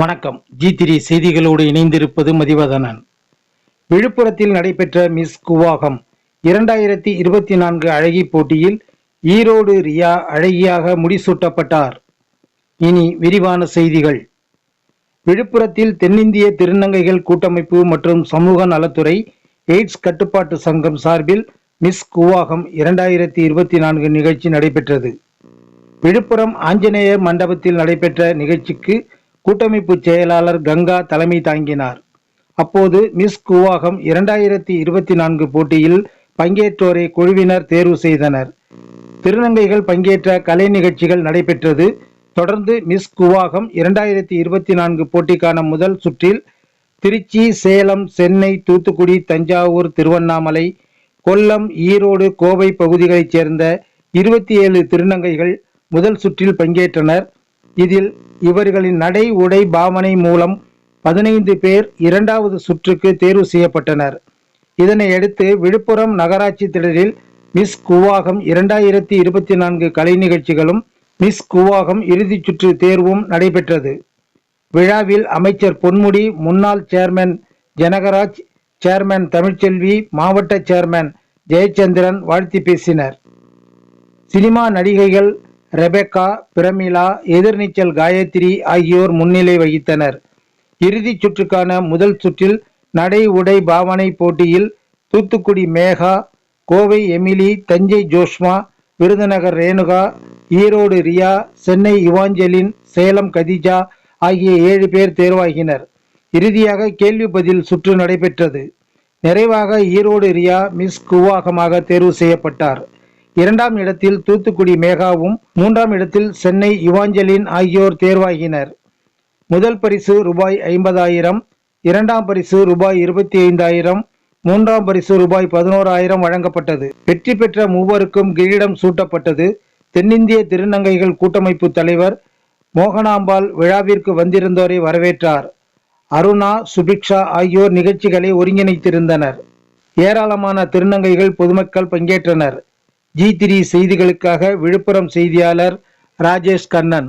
வணக்கம். G three செய்திகளோடு இணைந்திருப்பது மதிவதனன். விழுப்புரத்தில் நடைபெற்ற மிஸ் குவாகம் இரண்டாயிரத்தி இருபத்தி நான்கு அழகி போட்டியில் ஈரோடு ரியா அழகியாக முடிசூட்டப்பட்டார். இனி விரிவான செய்திகள். விழுப்புரத்தில் தென்னிந்திய திருநங்கைகள் கூட்டமைப்பு மற்றும் சமூக நலத்துறை எய்ட்ஸ் கட்டுப்பாட்டு சங்கம் சார்பில் மிஸ் குவாகம் இரண்டாயிரத்தி இருபத்தி நான்கு நிகழ்ச்சி நடைபெற்றது. விழுப்புரம் ஆஞ்சநேயர் மண்டபத்தில் நடைபெற்ற நிகழ்ச்சிக்கு கூட்டமைப்பு செயலாளர் கங்கா தலைமை தாங்கினார். அப்போது மிஸ் குவாகம் இரண்டாயிரத்தி இருபத்தி நான்கு போட்டியில் பங்கேற்றோரை குழுவினர் தேர்வு செய்தனர். திருநங்கைகள் பங்கேற்ற கலை நிகழ்ச்சிகள் நடைபெற்றது. தொடர்ந்து மிஸ் குவாகம் இரண்டாயிரத்தி இருபத்தி நான்கு போட்டிக்கான முதல் சுற்றில் திருச்சி சேலம் சென்னை தூத்துக்குடி தஞ்சாவூர் திருவண்ணாமலை கொல்லம் ஈரோடு கோவை பகுதிகளைச் சேர்ந்த இருபத்தி ஏழு திருநங்கைகள் முதல் சுற்றில் பங்கேற்றனர். இதில் இவர்களின் நடை உடை பாவனை மூலம் பதினைந்து பேர் இரண்டாவது சுற்றுக்கு தேர்வு செய்யப்பட்டனர். இதனையடுத்து விழுப்புரம் நகராட்சி திடலில் மிஸ் குவாகம் இரண்டாயிரத்தி இருபத்தி நான்கு கலை நிகழ்ச்சிகளும் மிஸ் குவாகம் இறுதிச் சுற்று தேர்வும் நடைபெற்றது. விழாவில் அமைச்சர் பொன்முடி முன்னாள் சேர்மன் ஜனகராஜ் சேர்மன் தமிழ்ச்செல்வி மாவட்ட சேர்மன் ஜெயச்சந்திரன் வாழ்த்தி பேசினர். சினிமா நடிகைகள் ரெபெக்கா பிரமிளா எதிர்நீச்சல் காயத்ரி ஆகியோர் முன்னிலை வகித்தனர். இறுதிச் சுற்றுக்கான முதல் சுற்றில் நடை உடை பாவனை போட்டியில் தூத்துக்குடி மேகா கோவை எமிலி தஞ்சை ஜோஷ்மா விருதுநகர் ரேணுகா ஈரோடு ரியா சென்னை இவாஞ்சலின் சேலம் கதிஜா ஆகிய ஏழு பேர் தேர்வாகினர். இறுதியாக கேள்வி பதில் சுற்று நடைபெற்றது. நிறைவாக ஈரோடு ரியா மிஸ் குவாகமாக தேர்வு செய்யப்பட்டார். இரண்டாம் இடத்தில் தூத்துக்குடி மேகாவும் மூன்றாம் இடத்தில் சென்னை இவாஞ்சலின் ஆகியோர் தேர்வாகினர். முதல் பரிசு ரூபாய் ஐம்பதாயிரம் இரண்டாம் பரிசு ரூபாய் இருபத்தி ஐந்தாயிரம் மூன்றாம் பரிசு ரூபாய் பதினோராயிரம் வழங்கப்பட்டது. வெற்றி பெற்ற மூவருக்கும் கிரீடம் சூட்டப்பட்டது. தென்னிந்திய திருநங்கைகள் கூட்டமைப்பு தலைவர் மோகனாம்பாள் விழாவிற்கு வந்திருந்தோரை வரவேற்றார். அருணா சுபிக்ஷா ஆகியோர் நிகழ்ச்சிகளை ஒருங்கிணைத்திருந்தனர். ஏராளமான திருநங்கைகள் பொதுமக்கள் பங்கேற்றனர். ஜி த்ரீ செய்திகளுக்காக விழுப்புரம் செய்தியாளர் ராஜேஷ் கண்ணன்.